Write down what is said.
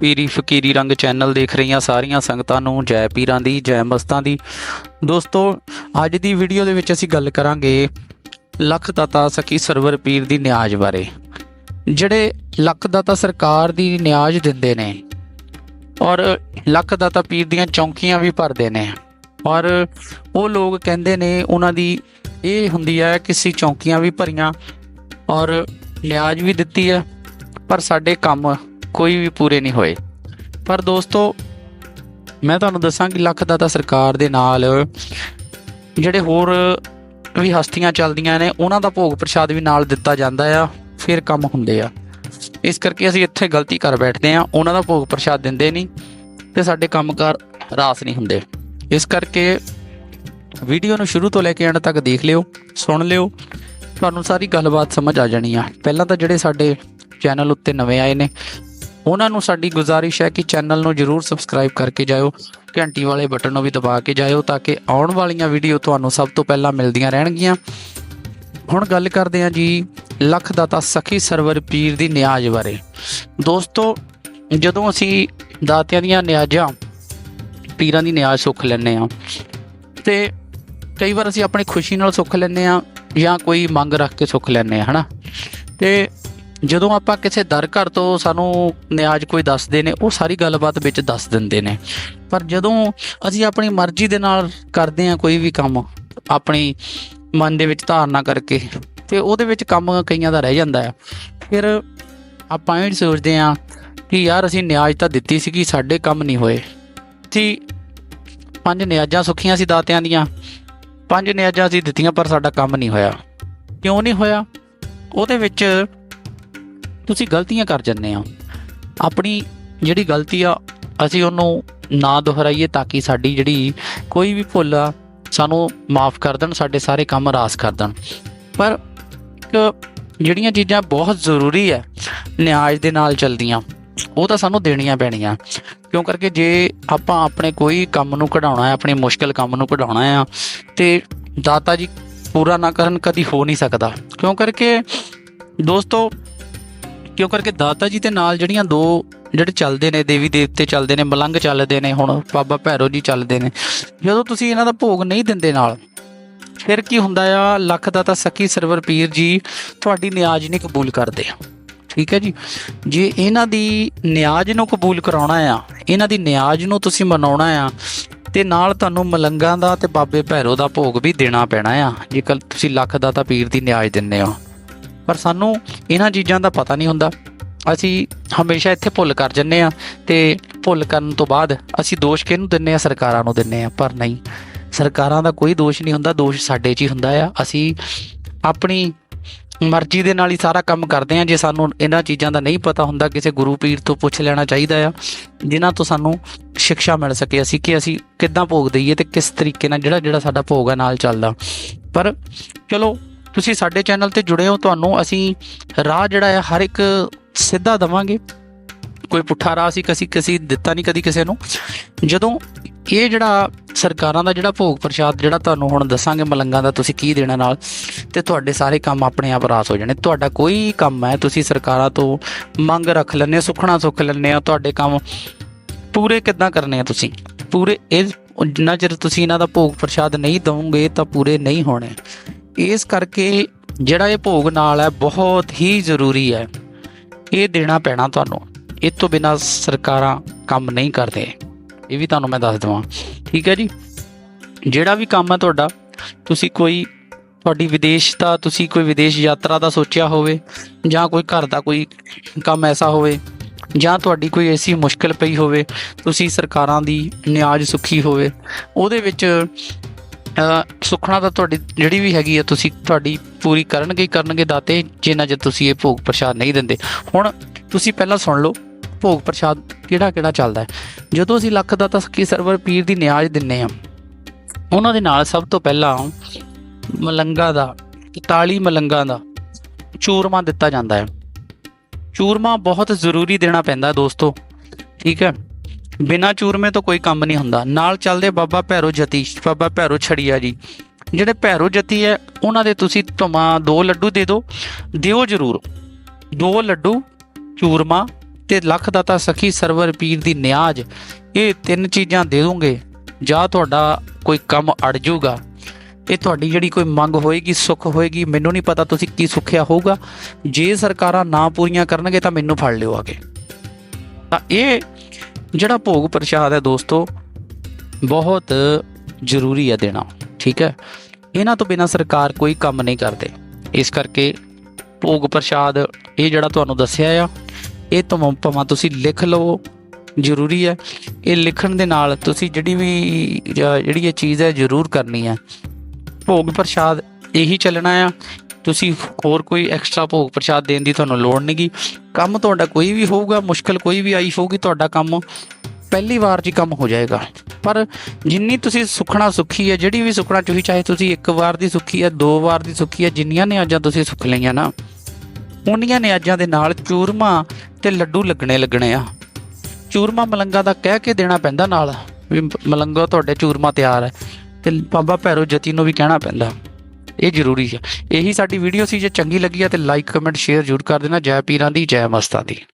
ਪੀਰੀ ਫਕੀਰੀ ਰੰਗ ਚੈਨਲ ਦੇਖ ਰਹੀਆਂ ਸਾਰੀਆਂ ਸੰਗਤਾਂ ਨੂੰ ਜੈ ਪੀਰਾਂ ਦੀ, ਜੈ ਮਸਤਾਂ ਦੀ। ਦੋਸਤੋ, ਅੱਜ ਦੀ ਵੀਡੀਓ ਦੇ ਵਿੱਚ ਅਸੀਂ ਗੱਲ ਕਰਾਂਗੇ ਲੱਖ ਦਾਤਾ ਸਖੀ ਸਰਵਰ ਪੀਰ ਦੀ ਨਿਆਜ਼ ਬਾਰੇ। ਜਿਹੜੇ ਲੱਖ ਦਾਤਾ ਸਰਕਾਰ ਦੀ ਨਿਆਜ਼ ਦਿੰਦੇ ਨੇ ਔਰ ਲੱਖ ਦਾਤਾ ਪੀਰ ਦੀਆਂ ਚੌਂਕੀਆਂ ਵੀ ਭਰਦੇ ਨੇ ਔਰ ਉਹ ਲੋਕ ਕਹਿੰਦੇ ਨੇ ਉਹਨਾਂ ਦੀ ਇਹ ਹੁੰਦੀ ਹੈ ਕਿ ਅਸੀਂ ਚੌਂਕੀਆਂ ਵੀ ਭਰੀਆਂ ਔਰ ਨਿਆਜ਼ ਵੀ ਦਿੱਤੀ ਆ, ਪਰ ਸਾਡੇ ਕੰਮ ਕੋਈ ਵੀ ਪੂਰੇ ਨਹੀਂ ਹੋਏ। ਪਰ ਦੋਸਤੋ, ਮੈਂ ਤੁਹਾਨੂੰ ਦੱਸਾਂ ਕਿ ਲੱਖ ਦਾ ਤਾਂ ਸਰਕਾਰ ਦੇ ਨਾਲ ਜਿਹੜੇ ਹੋਰ ਵੀ ਹਸਤੀਆਂ ਚੱਲਦੀਆਂ ਨੇ, ਉਹਨਾਂ ਦਾ ਭੋਗ ਪ੍ਰਸ਼ਾਦ ਵੀ ਨਾਲ ਦਿੱਤਾ ਜਾਂਦਾ ਆ, ਫਿਰ ਕੰਮ ਹੁੰਦੇ ਆ। ਇਸ ਕਰਕੇ ਅਸੀਂ ਇੱਥੇ ਗਲਤੀ ਕਰ ਬੈਠਦੇ ਆ, ਉਹਨਾਂ ਦਾ ਭੋਗ ਪ੍ਰਸ਼ਾਦ ਦਿੰਦੇ ਨਹੀਂ ਤੇ ਸਾਡੇ ਕੰਮਕਾਰ ਰਾਸ ਨਹੀਂ ਹੁੰਦੇ। ਇਸ ਕਰਕੇ ਵੀਡੀਓ ਨੂੰ ਸ਼ੁਰੂ ਤੋਂ ਲੈ ਕੇ ਐਂਡ ਤੱਕ ਦੇਖ ਲਿਓ, ਸੁਣ ਲਿਓ ਤੁਹਾਨੂੰ ਸਾਰੀ ਗੱਲਬਾਤ ਸਮਝ ਆ ਜਾਣੀ ਆ। ਪਹਿਲਾਂ ਤਾਂ ਜਿਹੜੇ ਸਾਡੇ ਚੈਨਲ ਉੱਤੇ ਨਵੇਂ ਆਏ ਨੇ, ਉਹਨਾਂ ਨੂੰ ਸਾਡੀ ਗੁਜ਼ਾਰਿਸ਼ ਹੈ ਕਿ ਚੈਨਲ ਨੂੰ ਜਰੂਰ ਸਬਸਕ੍ਰਾਈਬ ਕਰਕੇ ਜਾਇਓ, ਘੰਟੀ ਵਾਲੇ ਬਟਨ ਨੂੰ ਵੀ ਦਬਾ ਕੇ ਜਾਇਓ ਤਾਂ ਕਿ ਆਉਣ ਵਾਲੀਆਂ ਵੀਡੀਓ ਤੁਹਾਨੂੰ ਸਭ ਤੋਂ ਪਹਿਲਾਂ ਮਿਲਦੀਆਂ ਰਹਿਣਗੀਆਂ। ਹੁਣ ਗੱਲ ਕਰਦੇ ਹਾਂ ਜੀ ਲੱਖ ਦਾਤਾ ਸਖੀ ਸਰਵਰ ਪੀਰ ਦੀ ਨਿਆਜ਼ ਬਾਰੇ। ਦੋਸਤੋ, ਜਦੋਂ ਅਸੀਂ ਦਾਤਿਆਂ ਦੀਆਂ ਨਿਆਜ਼ਾਂ, ਪੀਰਾਂ ਦੀ ਨਿਆਜ਼ ਸੁੱਖ ਲੈਂਦੇ ਆ ਤੇ ਕਈ ਵਾਰ ਅਸੀਂ ਆਪਣੀ ਖੁਸ਼ੀ ਨਾਲ ਸੁੱਖ ਲੈਂਦੇ ਆ ਜਾਂ ਕੋਈ ਮੰਗ ਰੱਖ ਕੇ ਸੁੱਖ ਲੈਂਦੇ ਆ ਹਨਾ? ਤੇ ਜਦੋਂ ਆਪਾਂ ਕਿਸੇ ਦਰ ਘਰ ਤੋਂ ਸਾਨੂੰ ਨਿਆਜ਼ ਕੋਈ ਦੱਸਦੇ ਨੇ, ਉਹ ਸਾਰੀ ਗੱਲਬਾਤ ਵਿੱਚ ਦੱਸ ਦਿੰਦੇ ਨੇ। ਪਰ ਜਦੋਂ ਅਸੀਂ ਆਪਣੀ ਮਰਜ਼ੀ ਦੇ ਨਾਲ ਕਰਦੇ ਆ ਕੋਈ ਵੀ ਕੰਮ, ਆਪਣੀ ਮਨ ਦੇ ਵਿੱਚ ਧਾਰਨਾ ਕਰਕੇ, ਤੇ ਉਹਦੇ ਵਿੱਚ ਕੰਮ ਕਈਆਂ ਦਾ ਰਹਿ ਜਾਂਦਾ ਆ ਫਿਰ ਆਪਾਂ ਇਹ ਸੋਚਦੇ ਆ ਕਿ ਯਾਰ ਅਸੀਂ ਨਿਆਜ਼ ਤਾਂ ਦਿੱਤੀ ਸੀਗੀ, ਸਾਡੇ ਕੰਮ ਨਹੀਂ ਹੋਏ। ਸੀ ਪੰਜ ਨਿਆਜ਼ਾਂ ਸੁੱਖੀਆਂ ਸੀ ਦਾਤਿਆਂ ਦੀਆਂ ਪੰਜ ਨਿਆਜ਼ਾਂ ਅਸੀਂ ਦਿੱਤੀਆਂ, ਪਰ ਸਾਡਾ ਕੰਮ ਨਹੀਂ ਹੋਇਆ। ਕਿਉਂ ਨਹੀਂ ਹੋਇਆ? ਉਹਦੇ ਵਿੱਚ ਤੁਸੀਂ ਗਲਤੀਆਂ ਕਰ ਜੰਨੇ ਆ ਆਪਣੀ ਜਿਹੜੀ ਗਲਤੀ ਆ, ਅਸੀਂ ਉਹਨੂੰ ਨਾ ਦੁਹਰਾਈਏ ਤਾਂ ਕਿ ਸਾਡੀ ਜਿਹੜੀ ਕੋਈ ਵੀ ਭੁੱਲ ਆ, ਸਾਨੂੰ ਮਾਫ ਕਰ ਦੇਣ, ਸਾਡੇ ਸਾਰੇ ਕੰਮ ਰਾਸ ਕਰ ਦੇਣ। ਪਰ ਜਿਹੜੀਆਂ ਚੀਜ਼ਾਂ ਬਹੁਤ ਜ਼ਰੂਰੀ ਹੈ ਨਿਆਜ਼ ਦੇ ਨਾਲ ਚੱਲਦੀਆਂ, ਉਹ ਤਾਂ ਸਾਨੂੰ ਦੇਣੀਆਂ ਪੈਣੀਆਂ। ਕਿਉਂ ਕਰਕੇ ਜੇ ਆਪਾਂ ਆਪਣੇ ਕੋਈ ਕੰਮ ਨੂੰ ਕਢਾਉਣਾ ਹੈ, ਆਪਣੀ ਮੁਸ਼ਕਲ ਕੰਮ ਨੂੰ ਕਢਾਉਣਾ ਆ ਤੇ ਦਾਤਾ ਜੀ ਪੂਰਾ ਨਾ ਕਰਨ ਕਦੀ ਹੋ ਨਹੀਂ ਸਕਦਾ। ਕਿਉਂ ਕਰਕੇ ਦੋਸਤੋ, ਕਿਉਂ ਕਰਕੇ ਦਾਤਾ ਜੀ ਦੇ ਨਾਲ ਜਿਹੜੀਆਂ ਦੋ ਜਿਹੜੇ ਚੱਲਦੇ ਨੇ, ਦੇਵੀ ਦੇਵਤੇ ਚੱਲਦੇ ਨੇ, ਮਲੰਗ ਚੱਲਦੇ ਨੇ, ਹੁਣ ਬਾਬਾ ਭੈਰੋ ਜੀ ਚੱਲਦੇ ਨੇ, ਜਦੋਂ ਤੁਸੀਂ ਇਹਨਾਂ ਦਾ ਭੋਗ ਨਹੀਂ ਦਿੰਦੇ ਨਾਲ, ਫਿਰ ਕੀ ਹੁੰਦਾ ਆ? ਲੱਖ ਦਾ ਤਾਂ ਸਕੀ ਸਰਵਰ ਪੀਰ ਜੀ ਤੁਹਾਡੀ ਨਿਆਜ਼ ਨਹੀਂ ਕਬੂਲ ਕਰਦੇ। ਠੀਕ ਹੈ ਜੀ? ਜੇ ਇਹਨਾਂ ਦੀ ਨਿਆਜ਼ ਨੂੰ ਕਬੂਲ ਕਰਾਉਣਾ ਆ, ਇਹਨਾਂ ਦੀ ਨਿਆਜ਼ ਨੂੰ ਤੁਸੀਂ ਮਨਾਉਣਾ ਆ ਤੇ ਨਾਲ ਤੁਹਾਨੂੰ ਮਲੰਗਾਂ ਦਾ ਤੇ ਬਾਬੇ ਭੈਰੋ ਦਾ ਭੋਗ ਵੀ ਦੇਣਾ ਪੈਣਾ ਆ। ਜੇਕਰ ਤੁਸੀਂ ਲੱਖ ਦਾ ਤਾਂ ਪੀਰ ਦੀ ਨਿਆਜ਼ ਦਿੰਦੇ ਹੋ। ਪਰ ਸਾਨੂੰ ਇਹਨਾਂ ਚੀਜ਼ਾਂ ਦਾ ਪਤਾ ਨਹੀਂ ਹੁੰਦਾ। ਅਸੀਂ ਹਮੇਸ਼ਾ ਇੱਥੇ ਭੁੱਲ ਕਰ ਜੰਨੇ ਆ ਤੇ ਭੁੱਲ ਕਰਨ ਤੋਂ ਬਾਅਦ ਅਸੀਂ ਦੋਸ਼ ਕਿਹਨੂੰ ਦਿੰਨੇ ਆ ਸਰਕਾਰਾਂ ਨੂੰ ਦਿੰਨੇ ਆ ਪਰ ਨਹੀਂ। ਸਰਕਾਰਾਂ ਦਾ ਕੋਈ ਦੋਸ਼ ਨਹੀਂ ਹੁੰਦਾ। ਦੋਸ਼ ਸਾਡੇ 'ਚ ਹੀ ਹੁੰਦਾ ਆ। ਅਸੀਂ ਆਪਣੀ ਮਰਜ਼ੀ ਦੇ ਨਾਲ ਹੀ ਸਾਰਾ ਕੰਮ ਕਰਦੇ ਆ ਜੇ ਸਾਨੂੰ ਇਹਨਾਂ ਚੀਜ਼ਾਂ ਦਾ ਨਹੀਂ ਪਤਾ ਹੁੰਦਾ, ਕਿਸੇ ਗੁਰੂ ਪੀਰ ਤੋਂ ਪੁੱਛ ਲੈਣਾ ਚਾਹੀਦਾ ਆ, ਜਿਨ੍ਹਾਂ ਤੋਂ ਸਾਨੂੰ ਸਿੱਖਿਆ ਮਿਲ ਸਕੇ। ਅਸੀਂ ਕਿ ਅਸੀਂ ਕਿੱਦਾਂ ਭੋਗ ਦਈਏ ਤੇ ਕਿਸ ਤਰੀਕੇ ਨਾਲ ਜਿਹੜਾ ਜਿਹੜਾ ਸਾਡਾ ਭੋਗ ਆ ਨਾਲ ਚੱਲਦਾ। ਪਰ ਚਲੋ, ਤੁਸੀਂ ਸਾਡੇ ਚੈਨਲ ਤੇ ਜੁੜੇ ਹੋ, ਤੁਹਾਨੂੰ ਅਸੀਂ ਰਾਹ ਜਿਹੜਾ ਆ, ਹਰ ਇੱਕ ਸਿੱਧਾ ਦਵਾਂਗੇ। ਕੋਈ ਪੁੱਠਾ ਰਾਹ ਸੀ ਕਸੀ ਕਸੀ ਦਿੱਤਾ ਨਹੀਂ ਕਦੀ ਕਿਸੇ ਨੂੰ। ਜਦੋਂ ਇਹ ਜਿਹੜਾ ਸਰਕਾਰਾਂ ਦਾ ਜਿਹੜਾ ਭੋਗ ਪ੍ਰਸ਼ਾਦ ਜਿਹੜਾ ਤੁਹਾਨੂੰ ਹੁਣ ਦੱਸਾਂਗੇ ਮਲੰਗਾਂ ਦਾ, ਤੁਸੀਂ ਕੀ ਦੇਣਾ ਨਾਲ, ਤੇ ਤੁਹਾਡੇ ਸਾਰੇ ਕੰਮ ਆਪਣੇ ਆਪ ਰਾਸ ਹੋ ਜਾਣੇ। ਤੁਹਾਡਾ ਕੋਈ ਕੰਮ ਹੈ, ਤੁਸੀਂ ਸਰਕਾਰਾਂ ਤੋਂ ਮੰਗ ਰੱਖ ਲੈਂਦੇ ਹੋ, ਸੁਖਣਾ ਸੁੱਖ ਲੈਂਦੇ ਹੋ, ਤੁਹਾਡੇ ਕੰਮ ਪੂਰੇ ਕਿੱਦਾਂ ਕਰਨੇ ਆ ਤੁਸੀਂ? ਪੂਰੇ ਇਹ ਜਿੰਨਾ ਚਿਰ ਤੁਸੀਂ ਇਹਨਾਂ ਦਾ ਭੋਗ ਪ੍ਰਸ਼ਾਦ ਨਹੀਂ ਦਵੋਗੇ, ਤਾਂ ਪੂਰੇ ਨਹੀਂ ਹੋਣੇ। ਇਸ ਕਰਕੇ ਜਿਹੜਾ ਇਹ ਭੋਗ ਨਾਲ ਹੈ, ਬਹੁਤ ਹੀ ਜ਼ਰੂਰੀ ਹੈ। ਇਹ ਦੇਣਾ ਪੈਣਾ ਤੁਹਾਨੂੰ। ਇਹ ਤੋਂ ਬਿਨਾ ਸਰਕਾਰਾਂ ਕੰਮ ਨਹੀਂ ਕਰਦੇ। ਇਹ ਵੀ ਤੁਹਾਨੂੰ ਮੈਂ ਦੱਸ ਦਵਾਂ। ਠੀਕ ਹੈ ਜੀ? ਜਿਹੜਾ ਵੀ ਕੰਮ ਹੈ ਤੁਹਾਡਾ ਤੁਸੀਂ ਕੋਈ ਤੁਹਾਡੀ ਵਿਦੇਸ਼ ਦਾ ਤੁਸੀਂ ਕੋਈ ਵਿਦੇਸ਼ ਯਾਤਰਾ ਦਾ ਸੋਚਿਆ ਹੋਵੇ ਜਾਂ ਕੋਈ ਘਰ ਦਾ ਕੋਈ ਕੰਮ ਐਸਾ ਹੋਵੇ ਜਾਂ ਤੁਹਾਡੀ ਕੋਈ ਐਸੀ ਮੁਸ਼ਕਲ ਪਈ ਹੋਵੇ ਤੁਸੀਂ ਸਰਕਾਰਾਂ ਦੀ ਨਿਆਜ਼ ਸੁਖੀ ਹੋਵੇ ਉਹਦੇ ਵਿੱਚ ਅ, ਸੁਖਣਾ ਤਾਂ ਤੁਹਾਡੀ ਜਿਹੜੀ ਵੀ ਹੈਗੀ ਆ ਤੁਸੀਂ ਤੁਹਾਡੀ ਪੂਰੀ ਕਰਨਗੇ ਹੀ ਕਰਨਗੇ ਦਾਤੇ ਜਿੰਨਾ ਜੇ ਤੁਸੀਂ ਇਹ ਭੋਗ ਪ੍ਰਸ਼ਾਦ ਨਹੀਂ ਦਿੰਦੇ। ਹੁਣ ਤੁਸੀਂ ਪਹਿਲਾਂ ਸੁਣ ਲਓ ਭੋਗ ਪ੍ਰਸ਼ਾਦ ਕਿਹੜਾ ਕਿਹੜਾ ਚੱਲਦਾ ਹੈ? ਜਦੋਂ ਅਸੀਂ ਲੱਖ ਦਾ ਤਸਕੀ ਸਰਵਰ ਪੀਰ ਦੀ ਨਿਆਜ਼ ਦਿੰਨੇ ਆ ਉਹਨਾਂ ਦੇ ਨਾਲ ਸਭ ਤੋਂ ਪਹਿਲਾਂ ਮਲੰਗਾ ਦਾ 41 ਮਲੰਗਾ ਦਾ ਚੂਰਮਾ ਦਿੱਤਾ ਜਾਂਦਾ ਹੈ। ਚੂਰਮਾ ਬਹੁਤ ਜ਼ਰੂਰੀ ਦੇਣਾ ਪੈਂਦਾ ਦੋਸਤੋ, ਠੀਕ ਹੈ? ਬਿਨਾ ਚੂਰਮੇ ਤੋਂ ਕੋਈ ਕੰਮ ਨਹੀਂ ਹੁੰਦਾ। ਨਾਲ ਚੱਲਦੇ ਬਾਬਾ ਭੈਰੋ ਜਤੀ, ਬਾਬਾ ਭੈਰੋ ਛੜੀਆ ਜੀ। ਜਿਹੜੇ ਭੈਰੋ ਜਤੀ ਹੈ, ਉਹਨਾਂ ਦੇ ਤੁਸੀਂ ਭਾਵੇਂ ਦੋ ਲੱਡੂ ਦੇ ਦਿਓ ਦਿਓ ਜ਼ਰੂਰ। ਦੋ ਲੱਡੂ, ਚੂਰਮਾ ਤੇ ਲੱਖ ਦਾਤਾ ਸਖੀ ਸਰਵਰ ਪੀਰ ਦੀ ਨਿਆਜ, ਇਹ ਤਿੰਨ ਚੀਜ਼ਾਂ ਦੇ ਦੋਗੇ, ਜਾਂ ਤੁਹਾਡਾ ਕੋਈ ਕੰਮ ਅੜ ਜਾਊਗਾ। ਇਹ ਤੁਹਾਡੀ ਜਿਹੜੀ ਕੋਈ ਮੰਗ ਹੋਏਗੀ, ਸੁੱਖ ਹੋਏਗੀ, ਮੈਨੂੰ ਨਹੀਂ ਪਤਾ ਤੁਸੀਂ ਕੀ ਸੁੱਖਿਆ ਹੋਊਗਾ। ਜੇ ਸਰਕਾਰਾਂ ਨਾ ਪੂਰੀਆਂ ਕਰਨਗੇ ਤਾਂ ਮੈਨੂੰ ਫੜ ਲਿਓ ਆਗੇ ਤਾਂ ਇਹ ਜਿਹੜਾ ਭੋਗ ਪ੍ਰਸ਼ਾਦ ਹੈ ਦੋਸਤੋ, ਬਹੁਤ ਜ਼ਰੂਰੀ ਹੈ ਦੇਣਾ, ਠੀਕ ਹੈ? ਇਹਨਾਂ ਤੋਂ ਬਿਨਾ ਸਰਕਾਰ ਕੋਈ ਕੰਮ ਨਹੀਂ ਕਰਦੇ। ਇਸ ਕਰਕੇ ਭੋਗ ਪ੍ਰਸ਼ਾਦ, ਇਹ ਜਿਹੜਾ ਤੁਹਾਨੂੰ ਦੱਸਿਆ ਆ ਇਹ ਤੋਂ ਭਾਵੇਂ ਤੁਸੀਂ ਲਿਖ ਲਵੋ, ਜ਼ਰੂਰੀ ਹੈ। ਇਹ ਲਿਖਣ ਦੇ ਨਾਲ ਤੁਸੀਂ ਜਿਹੜੀ ਵੀ ਜਿਹੜੀ ਇਹ ਚੀਜ਼ ਹੈ ਜ਼ਰੂਰ ਕਰਨੀ ਹੈ। ਭੋਗ ਪ੍ਰਸ਼ਾਦ ਇਹੀ ਚੱਲਣਾ ਆ। ਤੁਸੀਂ ਹੋਰ ਕੋਈ ਐਕਸਟਰਾ ਭੋਗ ਪ੍ਰਸ਼ਾਦ ਦੇਣ ਦੀ ਤੁਹਾਨੂੰ ਲੋੜ ਨਹੀਂਗੀ ਕੰਮ ਤੁਹਾਡਾ ਕੋਈ ਵੀ ਹੋਊਗਾ, ਮੁਸ਼ਕਲ ਕੋਈ ਵੀ ਆਈ ਹੋਊਗੀ, ਤੁਹਾਡਾ ਕੰਮ ਪਹਿਲੀ ਵਾਰ 'ਚ ਹੀ ਕੰਮ ਹੋ ਜਾਏਗਾ। ਪਰ ਜਿੰਨੀ ਤੁਸੀਂ ਸੁਖਣਾ ਸੁਖੀ ਹੈ, ਜਿਹੜੀ ਵੀ ਸੁਖਣਾ ਤੁਸੀਂ ਚਾਹੇ ਤੁਸੀਂ ਇੱਕ ਵਾਰ ਦੀ ਸੁਖੀ ਹੈ, ਦੋ ਵਾਰ ਦੀ ਸੁਖੀ ਹੈ, ਜਿੰਨੀਆਂ ਨੇ ਅੱਜਾਂ ਤੁਸੀਂ ਸੁਖ ਲਈਆਂ ਨਾ। ਉਹਨੀਆਂ ਨਿਆਜ਼ਾਂ ਦੇ ਨਾਲ ਚੂਰਮਾ ਤੇ ਲੱਡੂ ਲੱਗਣੇ ਲੱਗਣੇ ਆ। ਚੂਰਮਾ ਮਲੰਗਾ ਦਾ ਕਹਿ ਕੇ ਦੇਣਾ ਪੈਂਦਾ ਨਾਲ ਵੀ ਮਲੰਗਾ ਤੁਹਾਡੇ ਚੂਰਮਾ ਤਿਆਰ ਹੈ ਤੇ ਬਾਬਾ ਭੈਰੋ ਜਤੀ ਨੂੰ ਵੀ ਕਹਿਣਾ ਪੈਂਦਾ। ਇਹ ਜ਼ਰੂਰੀ ਹੈ ਇਹੀ ਸਾਡੀ ਵੀਡੀਓ ਸੀ। ਜੇ ਚੰਗੀ ਲੱਗੀ ਹੈ ਤੇ ਲਾਈਕ ਕਮੈਂਟ ਸ਼ੇਅਰ ਜ਼ਰੂਰ ਕਰ ਦੇਣਾ। ਜੈ ਪੀਰਾਂ ਦੀ, ਜੈ ਮਸਤਾਂ ਦੀ।